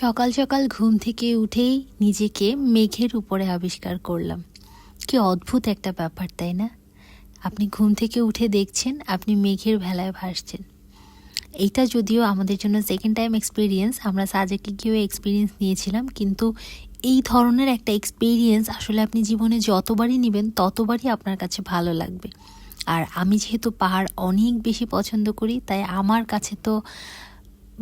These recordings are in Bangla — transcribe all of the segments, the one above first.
সকাল সকাল ঘুম থেকে উঠেই নিজেকে মেঘের উপরে আবিষ্কার করলাম। কি অদ্ভুত একটা ব্যাপার, তাই না? আপনি ঘুম থেকে উঠে দেখছেন, আপনি মেঘের ভেলায় ভাসছেন। এইটা যদিও আমাদের জন্য সেকেন্ড টাইম এক্সপিরিয়েন্স আমরা সাজেকে গিয়েও এক্সপিরিয়েন্স নিয়েছিলাম, কিন্তু এই ধরনের একটা এক্সপিরিয়েন্স আসলে আপনি জীবনে যতবারই নেবেন, ততবারই আপনার কাছে ভালো লাগবে। আর আমি যেহেতু পাহাড় অনেক বেশি পছন্দ করি, তাই আমার কাছে তো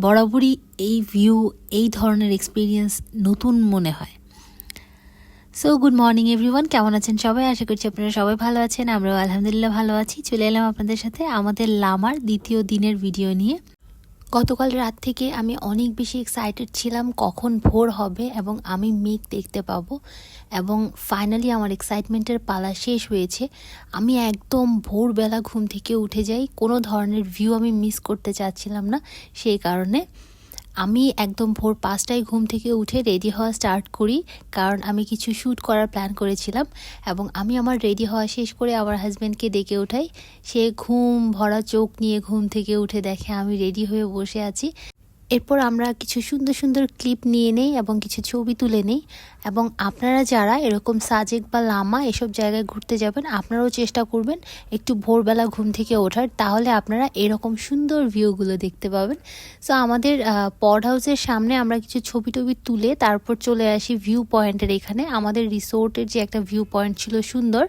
বরাবরই এই ভিউ এই ধরনের এক্সপিরিয়েন্স নতুন মনে হয়। সো গুড মর্নিং এভরিওয়ান কেমন আছেন সবাই? আশা করছি আপনারা সবাই ভালো আছেন, আমরাও আলহামদুলিল্লাহ ভালো আছি। চলে এলাম আপনাদের সাথে আমাদের লামার দ্বিতীয় দিনের ভিডিও নিয়ে। গতকাল রাত থেকে আমি অনেক বেশি এক্সাইটেড ছিলাম কখন ভোর হবে এবং আমি মেঘ দেখতে পাব এবং ফাইনালি আমার এক্সাইটমেন্টের পালা শেষ হয়েছে। আমি একদম ভোরবেলা ঘুম থেকে উঠে যাই, কোনো ধরনের ভিউ আমি মিস করতে চাচ্ছিলাম না, সেই কারণে। আমি একদম ভোর পাঁচটায় ঘুম থেকে উঠে রেডি হওয়া স্টার্ট করি, কারণ আমি কিছু শ্যুট করার প্ল্যান করেছিলাম এবং আমি আমার রেডি হওয়া শেষ করে আমার হাজব্যান্ডকে ডেকে ওঠাই। সে ঘুম ভরা চোখ নিয়ে ঘুম থেকে উঠে দেখে আমি রেডি হয়ে বসে আছি। এরপর আমরা কিছু সুন্দর সুন্দর ক্লিপ নিয়ে নেই এবং কিছু ছবি তুলে নেই। এবং আপনারা যারা এরকম সাজেক বা লামা এসব জায়গায় ঘুরতে যাবেন, আপনারাও চেষ্টা করবেন একটু ভোরবেলা ঘুম থেকে ওঠার। তাহলে আপনারা এরকম সুন্দর ভিউগুলো দেখতে পাবেন। সো আমাদের পড হাউসের সামনে আমরা কিছু ছবি টবি তুলে তারপর চলে আসি ভিউ পয়েন্টের এখানে। আমাদের রিসোর্টের যে একটা ভিউ পয়েন্ট ছিল সুন্দর,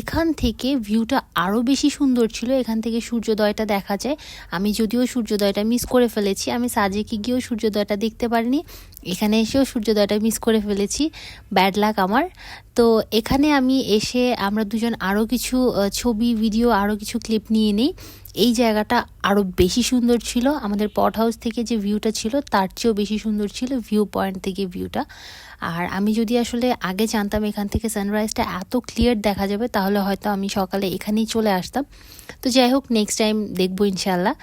এখান থেকে ভিউটা আরও বেশি সুন্দর ছিল। এখান থেকে সূর্যোদয়টা দেখা যায়। আমি যদিও সূর্যোদয়টা মিস করে ফেলেছি। আমি সাজেকে গিয়েও সূর্যোদয়টা দেখতে পারিনি। এখানে এসেও সূর্যোদয়টা মিস করে ফেলেছি। ব্যাড লাক আমার। তো এখানে আমি এসে আমরা দুজন আরও কিছু ছবি ভিডিও আরও কিছু ক্লিপ নিয়ে নিই। এই জায়গাটা আরও বেশি সুন্দর ছিল। আমাদের পট হাউস থেকে যে ভিউটা ছিল, তার চেয়েও বেশি সুন্দর ছিল ভিউ পয়েন্ট থেকে ভিউটা আর আমি যদি আসলে আগে জানতাম এখান থেকে সানরাইজটা এত ক্লিয়ার দেখা যাবে, তাহলে হয়তো আমি সকালে এখানেই চলে আসতাম। তো যাই হোক নেক্সট টাইম দেখব ইনশাল্লাহ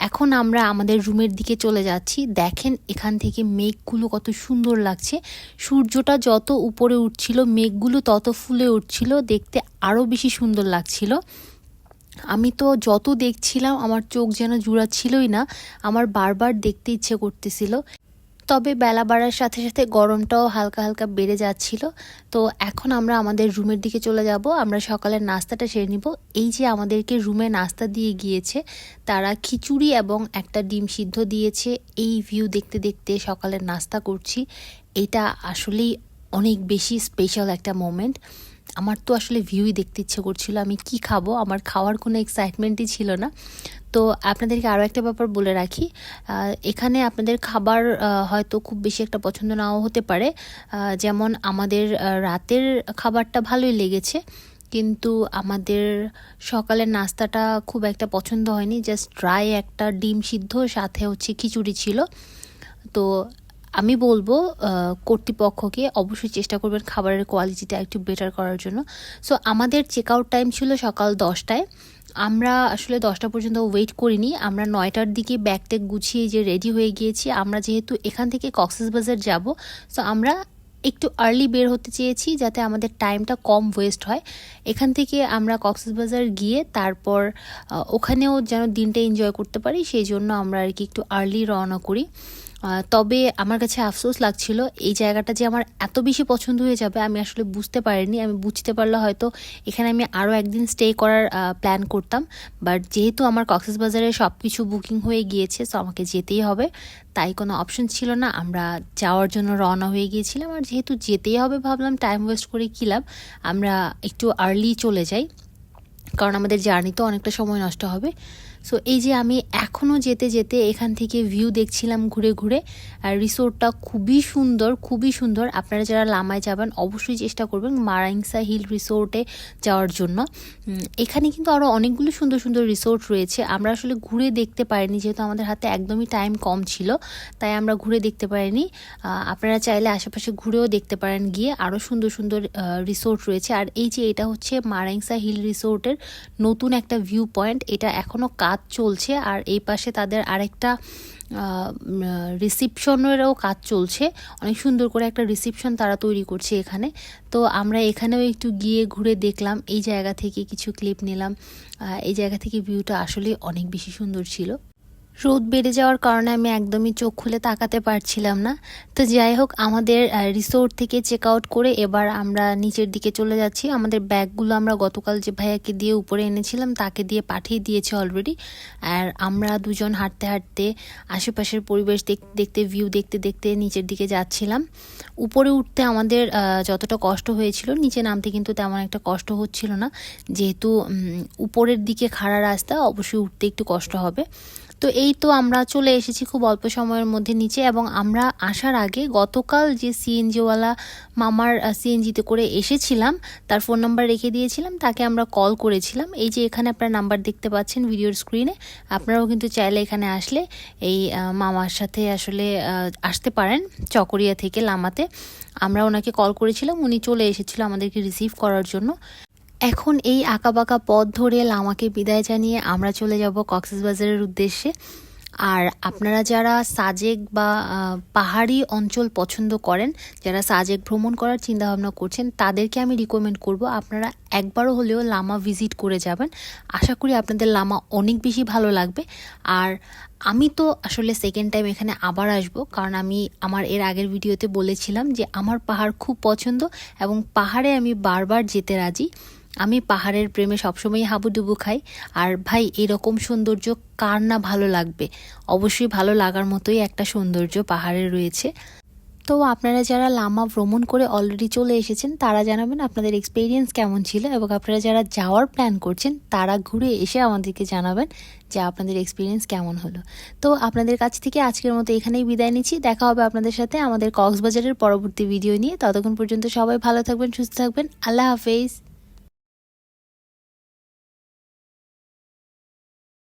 এখন আমরা আমাদের রুমের দিকে চলে যাচ্ছি। দেখেন এখান থেকে মেঘগুলো কত সুন্দর লাগছে। সূর্যটা যত উপরে উঠছিল, মেঘগুলো তত ফুলে উঠছিল, দেখতে আরও বেশি সুন্দর লাগছিল। আমি তো যত দেখছিলাম, আমার চোখ যেন জুড়াচ্ছিলই না, আমার বারবার দেখতে ইচ্ছে করতেছিল। তবে বেলা বাড়ার সাথে সাথে গরমটাও হালকা হালকা বেড়ে যাচ্ছিল। তো এখন আমরা আমাদের রুমের দিকে চলে যাব। আমরা সকালের নাস্তাটা সেরে নিব। এই যে আমাদেরকে রুমে নাস্তা দিয়ে গিয়েছে, তারা খিচুড়ি এবং একটা ডিম সিদ্ধ দিয়েছে। এই ভিউ দেখতে দেখতে সকালের নাস্তা করছি। এটা আসলেই অনেক বেশি স্পেশাল একটা মোমেন্ট আমার তো আসলে ভিউই দেখতে ইচ্ছে করছিল। আমি কি খাব? আমার খাওয়ার কোনো এক্সাইটমেন্টই ছিল না। তো আপনাদেরকে আরও একটা ব্যাপার বলে রাখি এখানে আপনাদের খাবার হয়তো খুব বেশি একটা পছন্দ নাও হতে পারে যেমন আমাদের রাতের খাবারটা ভালোই লেগেছে, কিন্তু আমাদের সকালের নাস্তাটা খুব একটা পছন্দ হয়নি জাস্ট ড্রাই একটা ডিম সিদ্ধ, সাথে হচ্ছে খিচুড়ি ছিল। তো আমি বলব কর্তৃপক্ষকে অবশ্যই চেষ্টা করবেন খাবারের কোয়ালিটিটা একটু বেটার করার জন্য। সো আমাদের চেক আউট টাইম ছিল সকাল দশটায়। আমরা আসলে দশটা পর্যন্ত ওয়েট করিনি। আমরা নয়টার দিকে ব্যাগ ট্যাগ গুছিয়ে যে রেডি হয়ে গিয়েছি, আমরা যেহেতু এখান থেকে কক্সেস বাজার যাব সো আমরা একটু আর্লি বের হতে চেয়েছি যাতে আমাদের টাইমটা কম ওয়েস্ট হয়। এখান থেকে আমরা কক্সবাজার গিয়ে তারপর ওখানেও যেন দিনটা এনজয় করতে পারি, সেই জন্য আমরা আর কি একটু আর্লি রওনা করি। তবে আমার কাছে আফসোস লাগছিল, এই জায়গাটা যে আমার এত বেশি পছন্দ হয়ে যাবে আমি আসলে বুঝতে পারিনি। আমি বুঝতে পারলে হয়তো এখানে আমি আরও একদিন স্টে করার প্ল্যান করতাম। বাট যেহেতু আমার কক্সেস বাজারে সব কিছু বুকিং হয়ে গিয়েছে সো আমাকে যেতেই হবে। তাই কোনো অপশন ছিল না। আমরা যাওয়ার জন্য রওনা হয়ে গিয়েছিলাম। আর যেহেতু যেতেই হবে, ভাবলাম টাইম ওয়েস্ট করে কিলাম আমরা একটু আর্লি চলে যাই। কারণ আমাদের জার্নি তো অনেকটা সময় নষ্ট হবে। সো এই যে আমি এখনও যেতে যেতে এখান থেকে ভিউ দেখছিলাম ঘুরে ঘুরে, আর রিসোর্টটা খুবই সুন্দর খুবই সুন্দর। আপনারা যারা লামায় যাবেন, অবশ্যই চেষ্টা করবেন মারাইংসা হিল রিসোর্টে যাওয়ার জন্য। এখানে কিন্তু আরও অনেকগুলো সুন্দর সুন্দর রিসোর্ট রয়েছে। আমরা আসলে ঘুরে দেখতে পারিনি যেহেতু আমাদের হাতে একদমই টাইম কম ছিল, তাই আমরা ঘুরে দেখতে পারিনি আপনারা চাইলে আশেপাশে ঘুরেও দেখতে পারেন গিয়ে আরও সুন্দর সুন্দর রিসোর্ট রয়েছে। আর এই যে এটা হচ্ছে মারাইংসা হিল রিসোর্টের নতুন একটা ভিউ পয়েন্ট এটা এখনও কাজ কাজ চলছে আর এই পাশে তাদের আরেকটা রিসিপশনেরও কাজ চলছে। অনেক সুন্দর করে একটা রিসিপশন তারা তৈরি করছে এখানে। তো আমরা এখানেও একটু গিয়ে ঘুরে দেখলাম, এই জায়গা থেকে কিছু ক্লিপ নিলাম। এই জায়গা থেকে ভিউটা আসলে অনেক বেশি সুন্দর ছিল। রোদ বেড়ে যাওয়ার কারণে আমি একদমই চোখ খুলে তাকাতে পারছিলাম না। তো যাই হোক, আমাদের রিসোর্ট থেকে চেক আউট করে এবার আমরা নিচের দিকে চলে যাচ্ছি। আমাদের ব্যাগগুলো আমরা গতকাল যে ভাইয়াকে দিয়ে উপরে এনেছিলাম, তাকে দিয়ে পাঠিয়ে দিয়েছে অলরেডি আর আমরা দুজন হাঁটতে হাঁটতে আশেপাশের পরিবেশ দেখ- দেখতে ভিউ দেখতে দেখতে নিচের দিকে যাচ্ছিলাম। উপরে উঠতে আমাদের যতটা কষ্ট হয়েছিল, নিচে নামতে কিন্তু তেমন একটা কষ্ট হচ্ছিল না। যেহেতু উপরের দিকে খাড়া রাস্তা, অবশ্যই উঠতে একটু কষ্ট হবে। তো এই তো আমরা চলে এসেছি খুব অল্প সময়ের মধ্যে নিচে এবং আমরা আসার আগে গতকাল যে সিএনজিওয়ালা মামার সিএনজিতে করে এসেছিলাম, তার ফোন নাম্বার রেখে দিয়েছিলাম, তাকে আমরা কল করেছিলাম। এই যে এখানে আপনার নাম্বার দেখতে পাচ্ছেন ভিডিওর স্ক্রিনে, আপনারাও কিন্তু চাইলে এখানে আসলে এই মামার সাথে আসলে আসতে পারেন চকরিয়া থেকে লামাতে। আমরা ওনাকে কল করেছিলাম, উনি চলে এসেছিল আমাদেরকে রিসিভ করার জন্য। এখন এই আঁকাবাঁকা পথ ধরে লামাকে বিদায় জানিয়ে আমরা চলে যাব কক্সবাজারের উদ্দেশ্যে। আর আপনারা যারা সাজেক বা পাহাড়ি অঞ্চল পছন্দ করেন, যারা সাজেক ভ্রমণ করার চিন্তাভাবনা করছেন, তাদেরকে আমি রিকমেন্ড করব আপনারা একবারও হলেও লামা ভিজিট করে যাবেন। আশা করি আপনাদের লামা অনেক বেশি ভালো লাগবে। আর আমি তো আসলে সেকেন্ড টাইম এখানে আবার আসব, কারণ আমি আমার এর আগের ভিডিওতে বলেছিলাম যে আমার পাহাড় খুব পছন্দ এবং পাহাড়ে আমি বারবার যেতে রাজি। আমি পাহাড়ের প্রেমে সবসময় হাবুডুবু খাই। আর ভাই, এরকম সৌন্দর্য কার না ভালো লাগবে? অবশ্যই ভালো লাগার মতোই একটা সৌন্দর্য পাহাড়ে রয়েছে। তো আপনারা যারা লামা ভ্রমণ করে অলরেডি চলে এসেছেন, তারা জানাবেন আপনাদের এক্সপিরিয়েন্স কেমন ছিল এবং আপনারা যারা যাওয়ার প্ল্যান করছেন, তারা ঘুরে এসে আমাদেরকে জানাবেন যে আপনাদের এক্সপিরিয়েন্স কেমন হলো। তো আপনাদের কাছ থেকে আজকের মতো এখানেই বিদায় নিচ্ছি। দেখা হবে আপনাদের সাথে আমাদের কক্সবাজারের পরবর্তী ভিডিও নিয়ে। ততক্ষণ পর্যন্ত সবাই ভালো থাকবেন, সুস্থ থাকবেন। আল্লাহ হাফেজ।